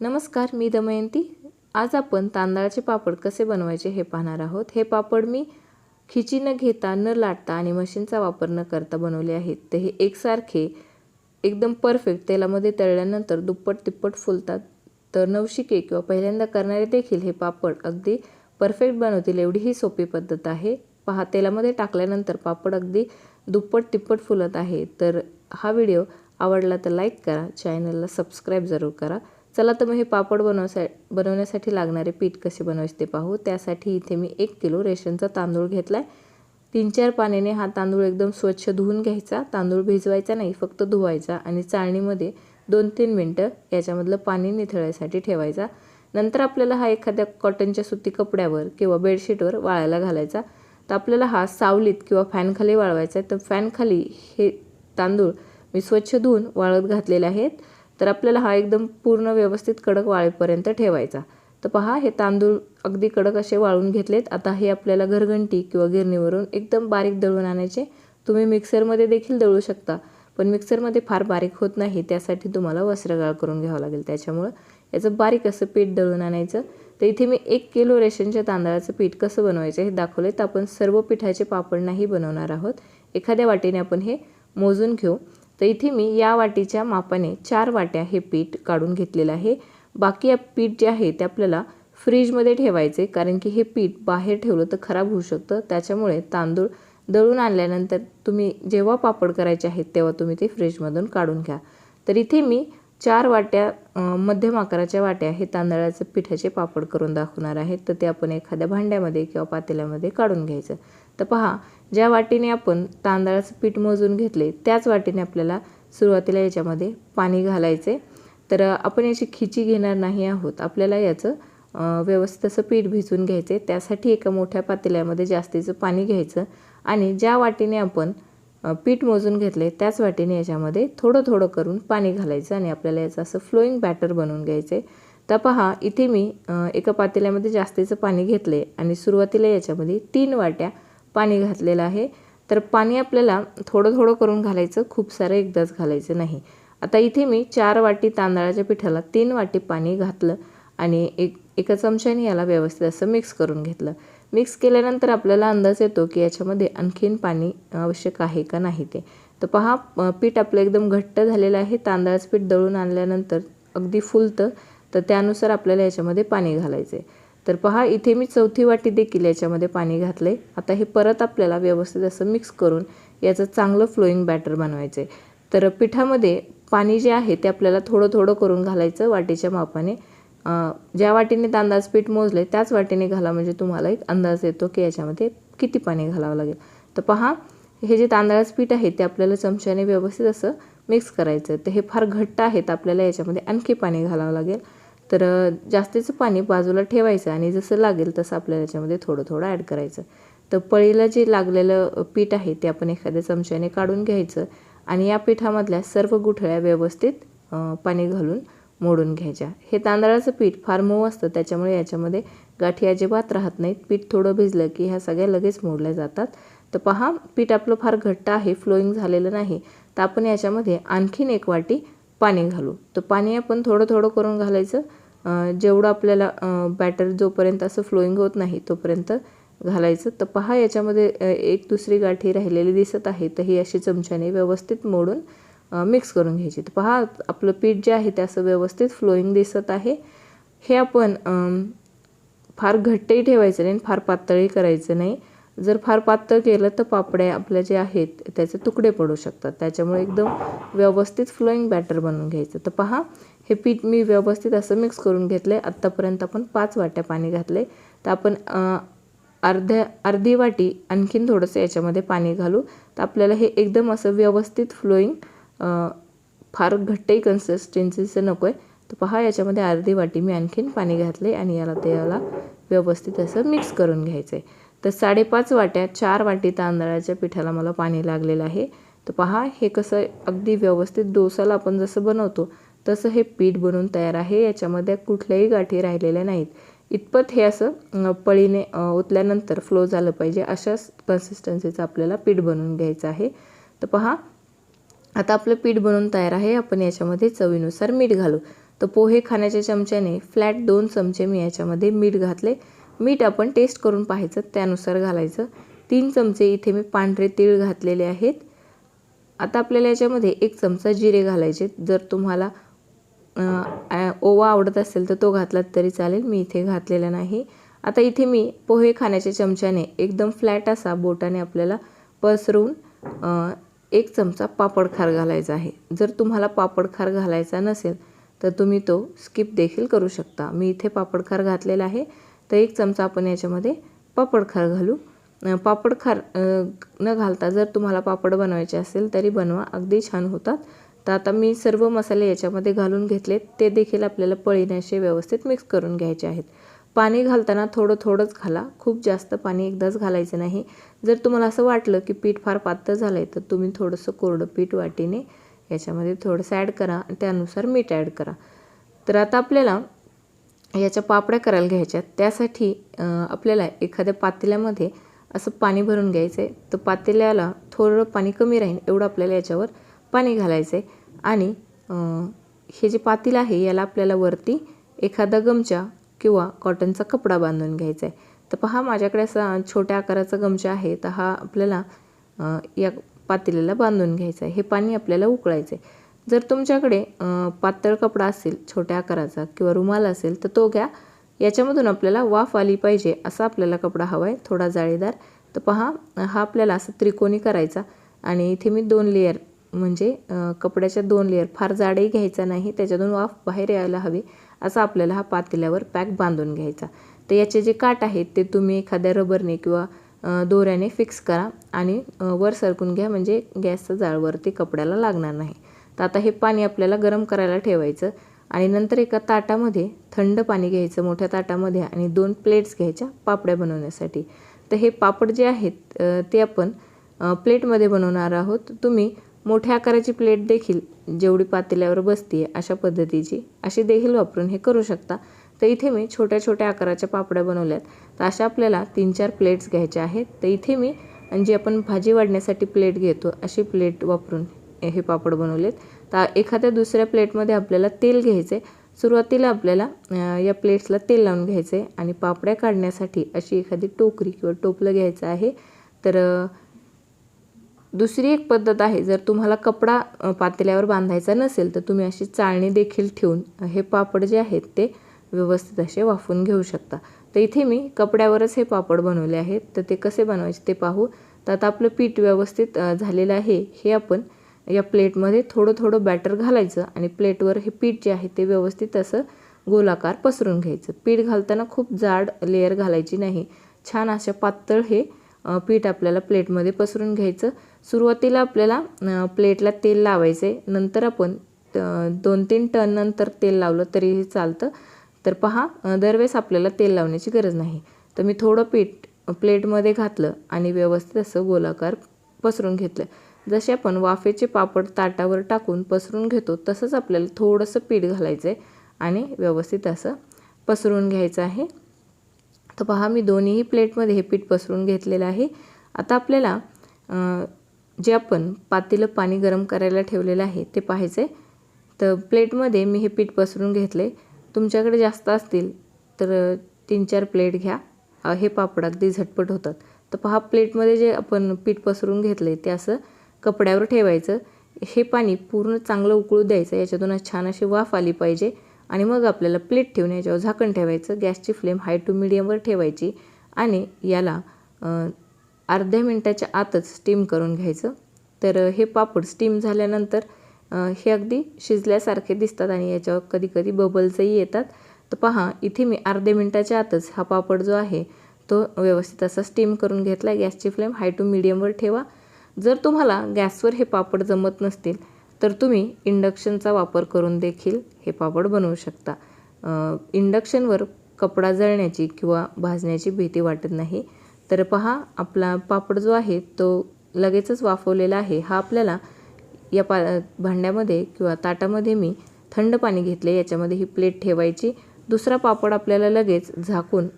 नमस्कार मी दमयंती. आज आपण तांदळाचे पापड कसे बनवायचे हे पाहणार आहोत. हे पापड मी खिची न घेता न लाटता आणि मशीनचा वापर न करता बनवले आहेत. ते हे एकसारखे एकदम परफेक्ट तेलामध्ये तळल्यानंतर दुप्पट तिप्पट फुलतात. तर नवशिके किंवा पहिल्यांदा करणारे देखील हे पापड अगदी परफेक्ट बनवतील एवढी ही सोपी पद्धत आहे. पहा तेलामध्ये टाकल्यानंतर पापड अगदी दुप्पट तिप्पट फुलत आहे. तर हा व्हिडिओ आवडला तर लाईक करा चॅनलला सबस्क्राईब जरूर करा. चला तर मग हे पापड बनवसा बनवण्यासाठी लागणारे पीठ कसे बनवायचे ते पाहू. त्यासाठी इथे मी एक किलो रेशनचा तांदूळ घेतला आहे तीन चार पाण्याने हा तांदूळ एकदम स्वच्छ धुवून घ्यायचा. तांदूळ भिजवायचा नाही फक्त धुवायचा आणि चाळणीमध्ये दोन तीन मिनटं याच्यामधलं पाणी निथळायसाठी ठेवायचा. नंतर आपल्याला हा एखाद्या कॉटनच्या सुती कपड्यावर किंवा बेडशीटवर वाळायला घालायचा. तर आपल्याला हा सावलीत किंवा फॅनखाली वाळवायचा आहे. तर फॅनखाली हे तांदूळ मी स्वच्छ धुवून वाळत घातलेले आहेत. तर आपल्याला हा एकदम पूर्ण व्यवस्थित कडक वाळेपर्यंत ठेवायचा. तर पहा हे तांदूळ अगदी कडक असे वाळून घेतलेत. आता हे आपल्याला घरघंटी किंवा गिरणीवरून एकदम बारीक दळून आणायचे. तुम्ही मिक्सरमध्ये देखील दळू शकता पण मिक्सरमध्ये फार बारीक होत नाही. त्यासाठी तुम्हाला वस्त्रगाळ करून घ्यावं लागेल. त्याच्यामुळं याचं बारीक असं पीठ दळून आणायचं. तर इथे मी एक किलो रेशनच्या तांदळाचं पीठ कसं बनवायचं हे दाखवले तर आपण सर्व पिठाचे पापड नाही बनवणार आहोत. एखाद्या वाटीने आपण हे मोजून घेऊ. तर इथे मी या वाटीच्या मापाने चार वाट्या हे पीठ काढून घेतलेलं आहे. बाकी या पीठ जे आहे ते आपल्याला फ्रीजमध्ये ठेवायचे कारण की हे पीठ बाहेर ठेवलं तर खराब होऊ शकतं. त्याच्यामुळे तांदूळ दळून आणल्यानंतर तुम्ही जेव्हा पापड करायचे आहेत तेव्हा तुम्ही ते फ्रीजमधून काढून घ्या. तर इथे मी चार वाट्या मध्यम आकाराच्या वाट्या हे तांदळाचं पिठाचे पापड करून दाखवणार आहेत तर ते आपण एखाद्या भांड्यामध्ये किंवा पातेल्यामध्ये काढून घ्यायचं. तर पहा ज्या वाटीने आपण तांदळाचं पीठ मोजून घेतले त्याच वाटीने आपल्याला सुरुवातीला याच्यामध्ये पाणी घालायचे. तर आपण याची खिची घेणार नाही आहोत. आपल्याला याचं व्यवस्थित असं पीठ भिजून घ्यायचे. त्यासाठी एका मोठ्या पातेल्यामध्ये जास्तीचं पाणी घ्यायचं आणि ज्या वाटीने आपण पीठ मोजून घेतले त्याच वाटीने याच्यामध्ये थोडं थोडं करून पाणी घालायचं आणि आपल्याला याचं असं फ्लोईंग बॅटर बनवून घ्यायचे. तर पहा इथे मी एका पातेल्यामध्ये जास्तीचं पाणी घेतले आणि सुरुवातीला याच्यामध्ये तीन वाट्या पाणी घातलेलं आहे. तर पाणी आपल्याला थोडं थोडं करून घालायचं खूप सारं एकदाच घालायचं नाही. आता इथे मी चार वाटी तांदळाच्या पिठाला तीन वाटी पाणी घातलं आणि एक एका चमच्याने याला व्यवस्थित असं मिक्स करून घेतलं. मिक्स केल्यानंतर आपल्याला अंदाज येतो की याच्यामध्ये आणखीन पाणी आवश्यक आहे का नाही ते. तर पहा पीठ आपलं एकदम घट्ट झालेलं आहे. तांदळाचं पीठ दळून आणल्यानंतर अगदी फुलतं तर त्यानुसार आपल्याला याच्यामध्ये पाणी घालायचं आहे तर पहा इथे मी चौथी वाटी देखील याच्यामध्ये पाणी घातलं आहे आता हे परत आपल्याला व्यवस्थित असं मिक्स करून याचं चांगलं फ्लोईंग बॅटर बनवायचं आहे तर पिठामध्ये पाणी जे आहे ते आपल्याला थोडं थोडं करून घालायचं वाटीच्या मापाने. ज्या वाटीने तांदळाचं पीठ मोजले त्याच वाटीने घाला म्हणजे तुम्हाला एक अंदाज येतो की याच्यामध्ये किती पाणी घालावं लागेल. तर पहा हे जे तांदळाचं पीठ आहे ते आपल्याला चमच्याने व्यवस्थित असं मिक्स करायचं तर हे फार घट्ट आहे तर आपल्याला याच्यामध्ये आणखी पाणी घालावं लागेल. तर जास्तीचं पाणी बाजूला ठेवायचं आणि जसं लागेल तसं आपल्याला याच्यामध्ये थोडं थोडं ॲड करायचं. तर पळीला जे लागलेलं पीठ आहे ते आपण एखाद्या चमच्याने काढून घ्यायचं आणि या पिठामधल्या सर्व गुठळ्या व्यवस्थित पाणी घालून मोडून घ्यायच्या. हे तांदळाचं पीठ फार मऊ असतं त्याच्यामुळे याच्यामध्ये गाठी अजिबात राहत नाहीत. पीठ थोडं भिजलं की ह्या सगळ्या लगेच मोडल्या जातात. तर पहा पीठ आपलं फार घट्ट आहे फ्लोईंग झालेलं नाही. तर आपण याच्यामध्ये आणखीन एक वाटी पाणी घालू. तर पाणी आपण थोडं थोडं करून घालायचं. जेवढं आपल्याला बॅटर जोपर्यंत असं फ्लोईंग होत नाही तोपर्यंत घालायचं. तर पहा याच्यामध्ये एक दुसरी गाठी राहिलेली दिसत आहे. तर ही अशी चमच्याने व्यवस्थित मोडून मिक्स करून घ्यायची. तर पहा आपलं पीठ जे आहे ते असं व्यवस्थित फ्लोईंग दिसत आहे. हे आपण फार घट्टही ठेवायचं नाही फार पातळी करायचं नाही. जर फार पातळ केलं तर पापड्या आपल्या जे आहेत त्याचे तुकडे पडू शकतात. त्याच्यामुळे एकदम व्यवस्थित फ्लोईंग बॅटर बनवून घ्यायचं. तर पहा हे पीठ मी व्यवस्थित असं मिक्स करून घेतलं आहे आत्तापर्यंत आपण पाच वाट्या पाणी घातले तर आपण अर्ध्या अर्धी वाटी आणखीन थोडंसं याच्यामध्ये पाणी घालू. तर आपल्याला हे एकदम असं व्यवस्थित फ्लोईंग फार घट्टही कन्सिस्टन्सीचं नको आहे तर पहा याच्यामध्ये अर्धी वाटी मी आणखीन पाणी घातले आणि याला ते याला व्यवस्थित असं मिक्स करून घ्यायचं आहे तर साडेपाच वाट्या चार वाटी तांदळाच्या पिठाला मला पाणी लागलेलं आहे. तर पहा हे कसं अगदी व्यवस्थित डोसाला आपण जसं बनवतो तसं हे पीठ बनवून तयार आहे. याच्यामध्ये कुठल्याही गाठी राहिलेल्या नाहीत. इतपत हे असं पळीने ओतल्यानंतर फ्लो झालं पाहिजे अशाच कन्सिस्टन्सीचं आपल्याला पीठ बनवून घ्यायचं आहे. तर पहा आता आपलं पीठ बनवून तयार आहे. आपण याच्यामध्ये चवीनुसार मीठ घालू. तर पोहे खाण्याच्या चमच्याने फ्लॅट दोन चमचे मी याच्यामध्ये मीठ घातले. मीठ आपण टेस्ट करून पाहायचं त्यानुसार घालायचं. तीन चमचे इथे मी पांढरे तीळ घातलेले आहेत. आता आपल्याला याच्यामध्ये एक चमचा जिरे घालायचे जर तुम्हाला ओवा आवडत असेल तर तो घातलात तरी चालेल. मी इथे घातलेला नाही. आता इथे मी पोहे खाण्याच्या चमच्याने एकदम फ्लॅट असा बोटाने आपल्याला पसरून एक चमचा पापड खार घालायचा आहे. जर तुम्हाला पापड खार घालायचा नसेल तर तुम्ही तो स्किप देखील करू शकता. मी इथे पापड खार घातलेला आहे. तर एक चमचा आपण याच्यामध्ये पापड खार घालू. पापड खार न घालता जर तुम्हाला पापड बनवायचे असेल तरी बनवा अगदी छान होतात. तर आता मी सर्व मसाले याच्यामध्ये घालून घेतले ते देखील आपल्याला पळीने असे व्यवस्थित मिक्स करून घ्यायचे आहेत. पाणी घालताना थोडं थोडंच घाला. खूप जास्त पाणी एकदाच घालायचं नाही. जर तुम्हाला असं वाटलं की पीठ फार पातळ झालं आहे तर तुम्ही थोडंसं कोरडं पीठ वाटीने याच्यामध्ये थोडंसं ॲड करा आणि त्यानुसार मीठ ॲड करा. तर आता आपल्याला याच्या पापड्या करायला घ्यायच्यात त्यासाठी आपल्याला एखाद्या पातेल्यामध्ये असं पाणी भरून घ्यायचं आहे तर पातेल्याला थोडं पाणी कमी राहील एवढं आपल्याला याच्यावर पाणी घालायचं आहे आणि हे जे पातील आहे याला आपल्याला वरती एखादा गमचा किंवा कॉटनचा कपडा बांधून घ्यायचा आहे तर पहा माझ्याकडे असा छोट्या आकाराचा गमचा आहे. तर हा आपल्याला या पातेल्याला बांधून घ्यायचा आहे हे पाणी आपल्याला उकळायचं आहे जर तुमच्याकडे पातळ कपडा असेल छोट्या आकाराचा किंवा रुमाल असेल तर तो घ्या. याच्यामधून आपल्याला वाफ आली पाहिजे असा आपल्याला कपडा हवा आहे थोडा जाळीदार. तर पहा हा आपल्याला असं त्रिकोणी करायचा आणि इथे मी दोन लेअर म्हणजे कपड्याच्या दोन लेअर फार जाडही घ्यायचा नाही त्याच्यातून वाफ बाहेर यायला हवी असा आपल्याला हा पातेल्यावर पॅक बांधून घ्यायचा. तर याचे जे काट आहेत ते तुम्ही एखाद्या रबरने किंवा दोऱ्याने फिक्स करा आणि वर सरकून घ्या म्हणजे गॅसचं जाळवरती कपड्याला लागणार नाही. तर आता हे पाणी आपल्याला गरम करायला ठेवायचं आणि नंतर एका ताटामध्ये थंड पाणी घ्यायचं मोठ्या ताटामध्ये आणि दोन प्लेट्स घ्यायच्या पापड्या बनवण्यासाठी. तर हे पापड जे आहेत ते आपण प्लेटमध्ये बनवणार आहोत. तुम्ही मोठ्या आकाराची प्लेट देखील जेवढी पातेल्यावर बसते अशा पद्धतीची अशी देखील वापरून हे करू शकता. तर इथे मी छोट्या छोट्या आकाराच्या पापड्या बनवल्यात. तर अशा आपल्याला तीन चार प्लेट्स घ्यायच्या आहेत. तर इथे मी जी आपण भाजी वाढण्यासाठी प्लेट घेतो अशी प्लेट वापरून हे पापड बनवलेत. तर एखाद्या दुसऱ्या प्लेटमध्ये आपल्याला तेल घ्यायचं आहे सुरुवातीला आपल्याला या प्लेट्सला तेल लावून घ्यायचं आहे आणि पापड्या काढण्यासाठी अशी एखादी टोकरी किंवा टोपलं घ्यायचं आहे. तर दुसरी एक पद्धत आहे जर तुम्हाला कपडा पातेल्यावर बांधायचा नसेल तर तुम्ही अशी चाळणी देखील ठेवून हे पापड जे आहेत ते व्यवस्थित असे वाफून घेऊ शकता. तर इथे मी कपड्यावरच हे पापड बनवले आहेत. तर ते कसे बनवायचे ते पाहू. तर आता आपलं पीठ व्यवस्थित झालेलं आहे. हे आपण या प्लेटमध्ये थोडं थोडं बॅटर घालायचं आणि प्लेटवर हे पीठ जे आहे ते व्यवस्थित असं गोलाकार पसरून घ्यायचं. पीठ घालताना खूप जाड लेअर घालायची नाही. छान अशा पातळ हे पीठ आपल्याला प्लेटमध्ये पसरून घ्यायचं. सुरुवातीला आपल्याला प्लेटला तेल लावायचं आहे नंतर आपण दोन तीन टन नंतर तेल लावलं तरीही चालतं. तर पहा दरवेळेस आपल्याला तेल लावण्याची गरज नाही. तर मी थोडं पीठ प्लेटमध्ये घातलं आणि व्यवस्थित असं गोलाकार पसरून घेतलं. जसे आपण वाफेचे पापड ताटावर टाकून पसरून घेतो तसंच आपल्याला थोडंसं पीठ घालायचं आहे आणि व्यवस्थित असं पसरून घ्यायचं आहे. तर पहा मी दोन्हीही प्लेटमध्ये हे पीठ पसरून घेतलेलं आहे. आता आपल्याला जे आपण पातेलं पाणी गरम करायला ठेवलेलं आहे ते पाहायचं आहे तर प्लेटमध्ये मी हे पीठ पसरून घेतले. तुमच्याकडे जास्त असतील तर तीन चार प्लेट घ्या. हे पापड अगदी झटपट होतात. तर पहा प्लेटमध्ये जे आपण पीठ पसरून घेतले ते असं कपड्यावर ठेवायचं. हे पाणी पूर्ण चांगलं उकळू द्यायचं. याच्यातून छान अशी वाफ आली पाहिजे. आणि मग आपल्याला प्लेट ठेवून याच्यावर झाकण ठेवायचं. गॅसची फ्लेम हाय टू मिडियमवर ठेवायची. आणि याला अर्ध्या मिनटाच्या आतच स्टीम करून घ्यायचं. तर हे पापड स्टीम झाल्यानंतर हे अगदी शिजल्यासारखे दिसतात आणि याच्यावर कधी कधी बबल्सही येतात. तर पहा इथे मी अर्ध्या मिनटाच्या आतच हा पापड जो आहे तो व्यवस्थित असा स्टीम करून घेतला. गॅसची फ्लेम हाय टू मिडियमवर ठेवा. जर तुम्हाला गॅसवर हे पापड जमत नसतील तर तुम्ही इंडक्शनचा वापर करून देखील हे पापड बनवू शकता. इंडक्शनवर कपडा जळण्याची किंवा भाजण्याची भीती वाटत नाही. तर पहा आपला पापड जो आहे तो लगेचच वाफवलेला आहे. हा आपल्याला या पा भांड्यामध्ये किंवा ताटामध्ये मी थंड पाणी घेतले याच्यामध्ये ही प्लेट ठेवायची. दुसरा पापड आपल्याला लगेच झाकून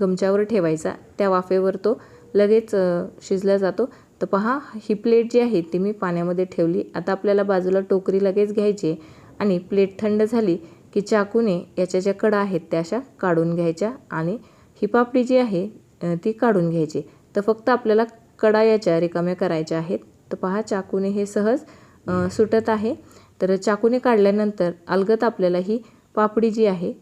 गमच्यावर ठेवायचा. त्या वाफेवर तो लगेच शिजला जातो. तर पहा ही प्लेट जी आहे ती मी पाण्यामध्ये ठेवली. आता आपल्याला बाजूला टोकरी लगेच घ्यायची आणि प्लेट थंड झाली की चाकूने याच्या ज्या कडा आहेत त्या अशा काढून घ्यायच्या आणि ही पापडी जी आहे ती काढून घ्यायची. तर फक्त आपल्याला कडा याच्या रिकाम्या करायच्या आहेत. तर पहा चाकूने हे सहज सुटत आहे. तर चाकूने काढल्यानंतर अलगत आपल्याला ही पापडी जी आहे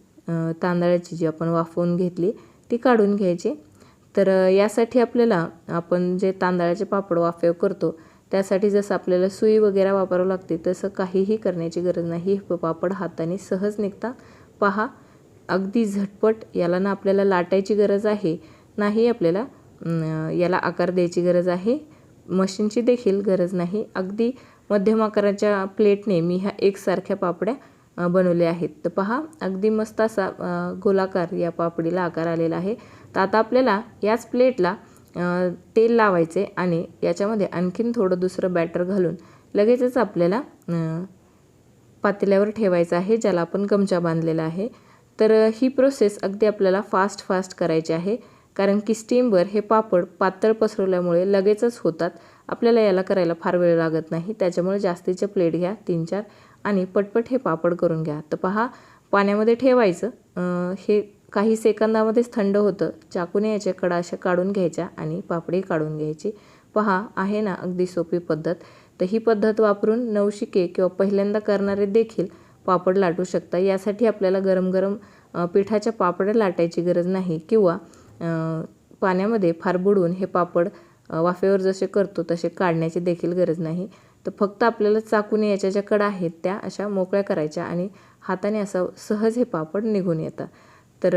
तांदळाची जी आपण वाफवून घेतली ती काढून घ्यायची. तर यासाठी आपल्याला आपण जे तांदळाचे पापड वाफेव करतो त्यासाठी जसं आपल्याला सुई वगैरे वापरावं लागते तसं काहीही करण्याची गरज नाही. हे पापड हाताने सहज निघता पहा. अगदी झटपट याला ना आपल्याला लाटायची गरज आहे नाही आपल्याला याला आकार द्यायची गरज आहे. मशीनची देखील गरज नाही. अगदी मध्यम आकाराच्या प्लेटने मी ह्या एकसारख्या पापड्या बनवल्या आहेत. तर पहा अगदी मस्त असा गोलाकार या पापडीला आकार आलेला आहे. तर आता आपल्याला याच प्लेटला तेल लावायचे आणि याच्यामध्ये आणखीन थोडं दुसरं बॅटर घालून लगेचच आपल्याला पातेल्यावर ठेवायचं आहे ज्याला आपण गमचा बांधलेला आहे. तर ही प्रोसेस अगदी आपल्याला फास्ट फास्ट करायची आहे. कारण की स्टीमवर हे पापड पातळ पसरवल्यामुळे लगेचच होतात. आपल्याला याला करायला फार वेळ लागत नाही. त्याच्यामुळे जास्तीचे प्लेट घ्या तीन चार आणि पटपट हे पापड करून घ्या. तर पहा पाण्यामध्ये ठेवायचं. हे काही सेकंदामध्येच थंड होतं. चाकूने याच्या कडा अशा काढून घ्यायच्या आणि पापडी काढून घ्यायची. पहा आहे ना अगदी सोपी पद्धत. तर ही पद्धत वापरून नवशिके किंवा पहिल्यांदा करणारे देखील पापड लाटू शकता. यासाठी आपल्याला गरम गरम पिठाच्या पापड्या लाटायची गरज नाही किंवा पाण्यामध्ये फार बुडवून हे पापड वाफेवर जसे करतो तसे काढण्याची देखील गरज नाही. तर फक्त आपल्याला चाकूने याच्या ज्या कडा आहेत त्या अशा मोकळ्या करायच्या आणि हाताने असं सहज हे पापड निघून येतात. तर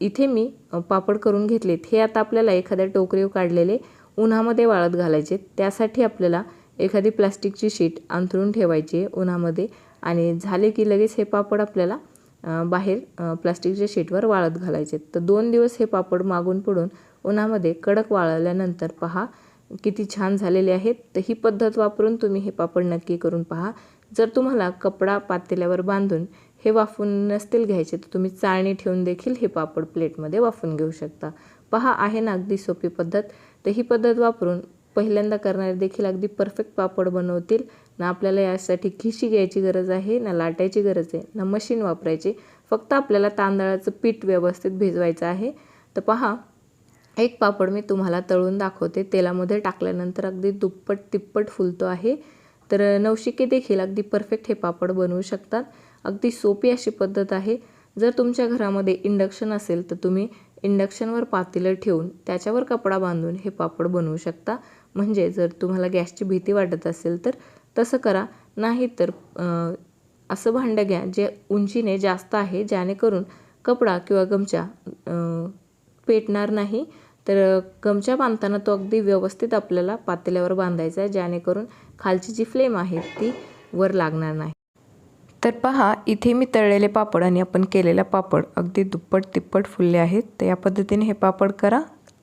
इथे मी पापड करून घेतलेत. हे आता आपल्याला एखाद्या टोकरीव काढलेले उन्हामध्ये वाळत घालायचे. त्यासाठी आपल्याला एखादी प्लास्टिकची शीट अंथरून ठेवायची आहे उन्हामध्ये. आणि झाले की लगेच हे पापड आपल्याला बाहेर प्लास्टिकच्या शीटवर वाळत घालायचे तर दोन दिवस हे पापड मागून पडून उन्हामध्ये कडक वाळल्यानंतर पहा किती छान झालेले आहेत. तर ही पद्धत वापरून तुम्ही हे पापड नक्की करून पहा. जर तुम्हाला कपडा पातेल्यावर बांधून हे वाफून नसतील घ्यायचे तर तुम्ही चाळणी ठेवून देखील हे पापड प्लेटमध्ये वाफून घेऊ शकता. पहा आहे ना अगदी सोपी पद्धत. तर ही पद्धत वापरून पहिल्यांदा करणारे देखील अगदी परफेक्ट पापड बनवतील. ना आपल्याला यासाठी खिशी घ्यायची गरज आहे ना लाटायची गरज आहे ना मशीन वापरायची. फक्त आपल्याला तांदळाचं पीठ व्यवस्थित भिजवायचं आहे. तर पहा एक पापड मी तुम्हाला तळून दाखवते. तेलामध्ये टाकल्यानंतर अगदी दुप्पट तिप्पट फुलतो आहे. तर नवशिके देखील अगदी परफेक्ट हे पापड बनवू शकतात. अगदी सोपी अशी पद्धत आहे. जर तुमच्या घरामध्ये इंडक्शन असेल तर तुम्ही इंडक्शनवर पातेलं ठेवून त्याच्यावर कपडा बांधून हे पापड बनवू शकता. म्हणजे जर तुम्हाला गॅसची भीती वाटत असेल तर तसं करा. नाही तर असं भांडं घ्या जे उंचीने जास्त आहे जेणेकरून कपडा किंवा गमच्या पेटणार नाही. तर गमच्या बांधताना तो अगदी व्यवस्थित आपल्याला पातेल्यावर बांधायचा आहे जेणेकरून खालची जी फ्लेम आहे ती वर लागणार नाही. तर पहा इथे मी तळलेले पापड आणि आपण केलेला पापड अगदी दुप्पट तिप्पट फुलले आहेत. तर या पद्धतीने हे पापड करा.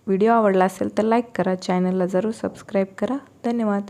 व्हिडिओ आवडला असेल तर लाईक करा चॅनलला जरूर सबस्क्राईब करा. धन्यवाद.